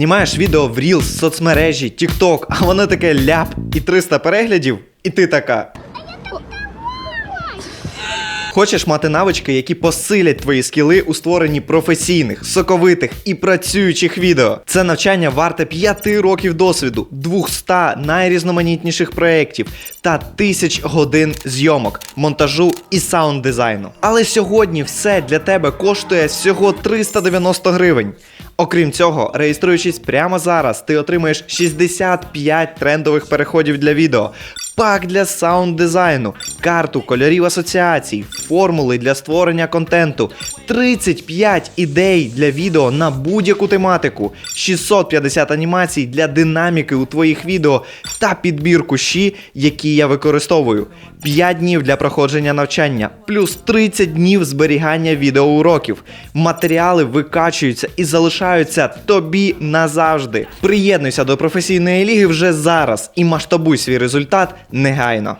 Знімаєш відео в Reels, соцмережі, TikTok, а воно таке ляп і 300 переглядів, і ти така. Хочеш мати навички, які посилять твої скіли у створенні професійних, соковитих і працюючих відео. Це навчання варте 5 років досвіду, 200 найрізноманітніших проєктів та тисяч годин зйомок, монтажу і саунд дизайну. Але сьогодні все для тебе коштує всього 390 гривень. Окрім цього, реєструючись прямо зараз, ти отримаєш 65 трендових переходів для відео, пак для саунд дизайну, карту кольорів асоціацій, формули для створення контенту, 35 ідей для відео на будь-яку тематику, 650 анімацій для динаміки у твоїх відео та підбір кущі, які я використовую, 5 днів для проходження навчання, плюс 30 днів зберігання відеоуроків. Матеріали викачуються і залишаються тобі назавжди. Приєднуйся до професійної ліги вже зараз і масштабуй свій результат негайно.